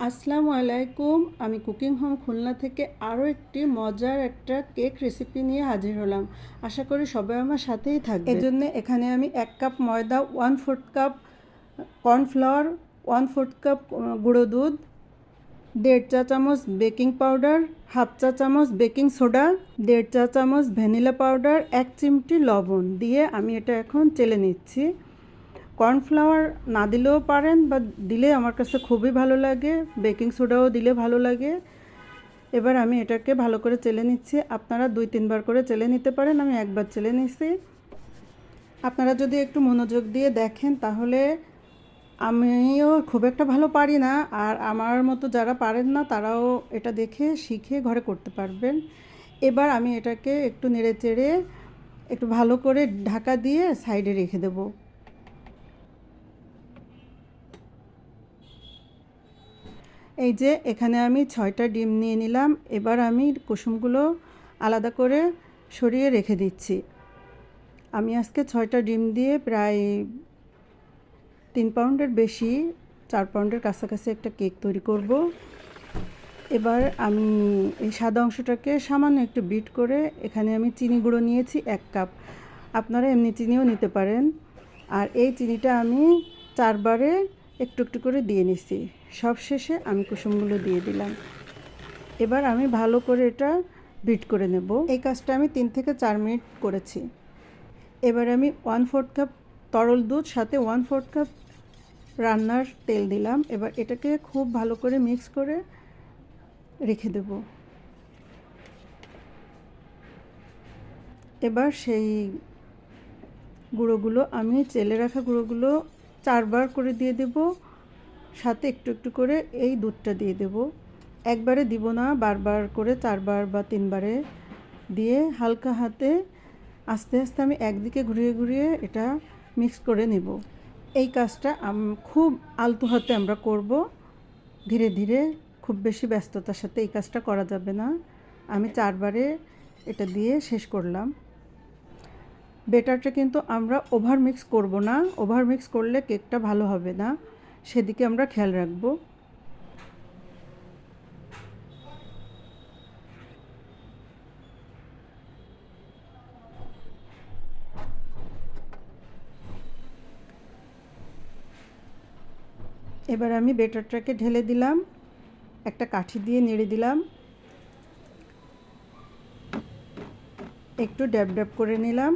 আসসালামু আলাইকুম। আমি কুকিং হোম খুলনা থেকে আরও একটি মজার একটা কেক রেসিপি নিয়ে হাজির হলাম। আশা করি সবাই আমার সাথেই থাকবে। এজন্য এখানে আমি এক কাপ ময়দা one fourth cup cornflour one fourth cup গুঁড়ো দুধ, দেড় চা চামচ বেকিং পাউডার হাফ চা চামচ বেকিং সোডা দেড় চা চামচ ভ্যানিলা পাউডার এক চিমটি লবণ দিয়ে আমি এটা এখন চেলে নিচ্ছি। কর্নফ্লাওয়ার না দিলেও পারেন বা দিলে আমার কাছে খুবই ভালো লাগে। বেকিং সোডাও দিলে ভালো লাগে। এবার আমি এটাকে ভালো করে চেলে নিচ্ছি। আপনারা দুই, তিনবার করে চেলে নিতে পারেন। আমি একবার চেলে নিচ্ছি আপনারা যদি একটু মনোযোগ দিয়ে দেখেন, তাহলে আমিও খুব একটা ভালো পারি না। আর আমার মতো যারা পারেন না, তারাও এটা দেখে, শিখে ঘরে করতে পারবেন। এবার আমি এটাকে একটু নেড়ে চেড়ে একটু ভালো করে ঢাকা দিয়ে সাইডে রেখে দেবো। এই যে এখানে আমি ছয়টা ডিম নিয়ে নিলাম, এবার আমি কুসুমগুলো আলাদা করে সরিয়ে রেখে দিচ্ছি। আমি আজকে ছয়টা ডিম দিয়ে প্রায় তিন পাউন্ডের বেশি, চার পাউন্ডের কাছাকাছি একটা কেক তৈরি করব। এবার আমি এই সাদা অংশটাকে সামান্য একটু বিট করে এখানে আমি চিনি গুঁড়ো নিয়েছি এক কাপ। আপনারা এমনি চিনিও নিতে পারেন। আর এই চিনিটা আমি চারবারে একটু একটু করে দিয়ে নিছি। সব শেষে আমি কুসুমগুলো দিয়ে দিলাম। এবার আমি ভালো করে এটা বিট করে নেব। এই কাজটা আমি তিন থেকে চার মিনিট করেছি। এবার আমি ওয়ান ফোর্থ কাপ তরল দুধ, সাথে ওয়ান ফোর্থ কাপ রান্নার তেল দিলাম। এবার এটাকে খুব ভালো করে মিক্স করে রেখে দেব। এবার সেই গুঁড়োগুলো, আমি চেলে রাখা গুঁড়োগুলো চারবার করে দিয়ে দেব। সাথে একটু একটু করে এই দুধটা দিয়ে দেব। একবারে দিব না, বারবার করে চারবার বা তিনবারে দিয়ে হালকা হাতে আস্তে আস্তে আমি একদিকে ঘুরিয়ে ঘুরিয়ে এটা মিক্স করে নেব। এই কাজটা খুব আলতু হাতে আমরা করব। ধীরে ধীরে খুব বেশি ব্যস্ততার সাথে এই কাজটা করা যাবে না। আমি চারবারে এটা দিয়ে শেষ করলাম। বেটারটা কিন্তু আমরা ওভার মিক্স করব না। ওভার মিক্স করলে কেকটা ভালো হবে না। সেদিকে আমরা খেয়াল রাখব। এবার আমি বেটারটাকে ঢেলে দিলাম। একটা কাঠি দিয়ে নেড়ে দিলাম। একটু ড্যাব ড্যাব করে নিলাম।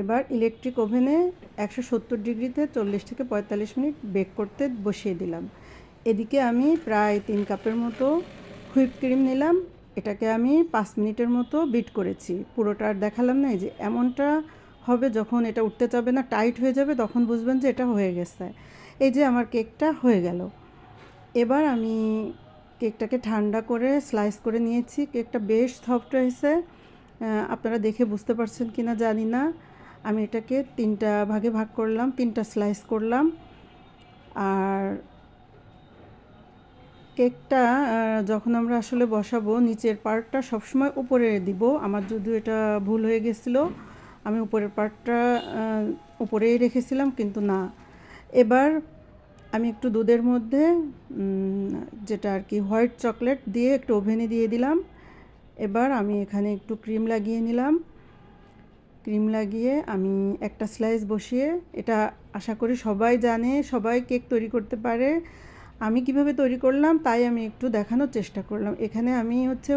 এবার ইলেকট্রিক ওভেনে একশো সত্তর ডিগ্রিতে চল্লিশ থেকে পঁয়তাল্লিশ মিনিট বেক করতে বসিয়ে দিলাম। এদিকে আমি প্রায় তিন কাপের মতো হুইপ ক্রিম নিলাম। এটাকে আমি পাঁচ মিনিটের মতো বিট করেছি। পুরোটা আর দেখালাম না, এই যে এমনটা হবে যখন এটা উঠতে চাবে না টাইট হয়ে যাবে, তখন বুঝবেন যে এটা হয়ে গেছে। এই যে আমার কেকটা হয়ে গেল। এবার আমি কেকটাকে ঠান্ডা করে স্লাইস করে নিয়েছি। কেকটা বেশ সফট হয়েছে। আপনারা দেখে বুঝতে পারছেন কি না জানি না। আমি এটাকে তিনটা ভাগে ভাগ করলাম, তিনটা স্লাইস করলাম। আর কেকটা যখন আমরা আসলে বসাবো, নিচের পার্টটা সবসময় উপরে দিব। আমার যদিও এটা ভুল হয়ে গেছিল, আমি উপরের পার্টটা উপরেই রেখেছিলাম, কিন্তু না। এবার আমি একটু দুধের মধ্যে যেটা আর কি হোয়াইট চকলেট দিয়ে একটু ওভেনে দিয়ে দিলাম। এবার আমি এখানে একটু ক্রিম লাগিয়ে নিলাম। ক্রিম লাগিয়ে আমি একটা স্লাইস বসিয়ে এটা আশা করি সবাই জানে, সবাই কেক তৈরি করতে পারে। আমি কীভাবে তৈরি করলাম তাই আমি একটু দেখানোর চেষ্টা করলাম। এখানে আমি হচ্ছে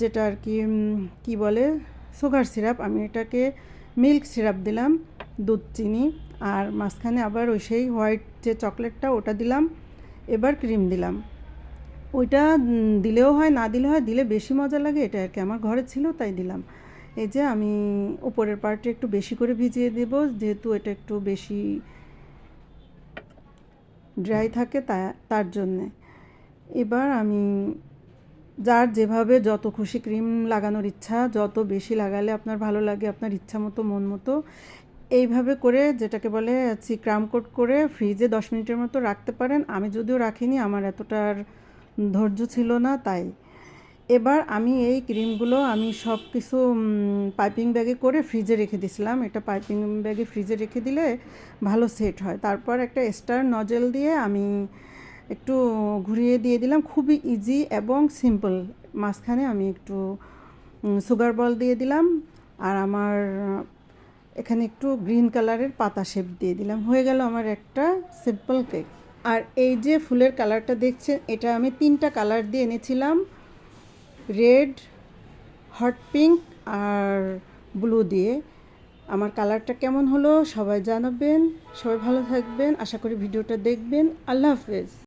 যেটা আর কি কি বলে, সুগার সিরাপ, আমি এটাকে মিল্ক সিরাপ দিলাম, দুধ, চিনি, আর মাঝখানে আবার ওই সেই হোয়াইট যে চকলেটটা ওটা দিলাম, এবার ক্রিম দিলাম। ওইটা দিলেও হয়, না দিলে হয়, দিলে বেশি মজা লাগে, এটা আর কি, আমার ঘরে ছিল তাই দিলাম। এই যে আমি উপরের পার্টে একটু বেশি করে ভিজিয়ে দেব, যেহেতু এটা একটু বেশি ড্রাই থাকে তা, তার জন্যে। এবার আমি যার যেভাবে যত খুশি ক্রিম লাগানোর ইচ্ছা, যত বেশি লাগালে আপনার ভালো লাগে, আপনার ইচ্ছা মতো, মন মতো, এইভাবে করে যেটাকে বলে ক্রাম কোট করে ফ্রিজে দশ মিনিটের মতো রাখতে পারেন। আমি যদিও রাখিনি, আমার এতটার ধৈর্য ছিল না তাই। এবার আমি এই ক্রিমগুলো আমি সব কিছু পাইপিং ব্যাগে করে ফ্রিজে রেখে দিয়েছিলাম। এটা পাইপিং ব্যাগে ফ্রিজে রেখে দিলে ভালো সেট হয়। তারপর একটা স্টার নজেল দিয়ে আমি একটু ঘুরিয়ে দিয়ে দিলাম। খুবই ইজি এবং সিম্পল মাঝখানে আমি একটু সুগার বল দিয়ে দিলাম। আর আমার, এখানে একটু গ্রিন কালারের পাতা শেপ দিয়ে দিলাম। হয়ে গেল আমার একটা সিম্পল কেক আর এই যে ফুলের কালারটা দেখছেন, এটা আমি তিনটা কালার দিয়ে এনেছিলাম। রেড হট পিঙ্ক আর ব্লু দিয়ে। আমার কালারটা কেমন হলো? সবাই জানাবেন। সবাই ভালো থাকবেন। আশা করি ভিডিওটা দেখবেন। আল্লাহ হাফেজ।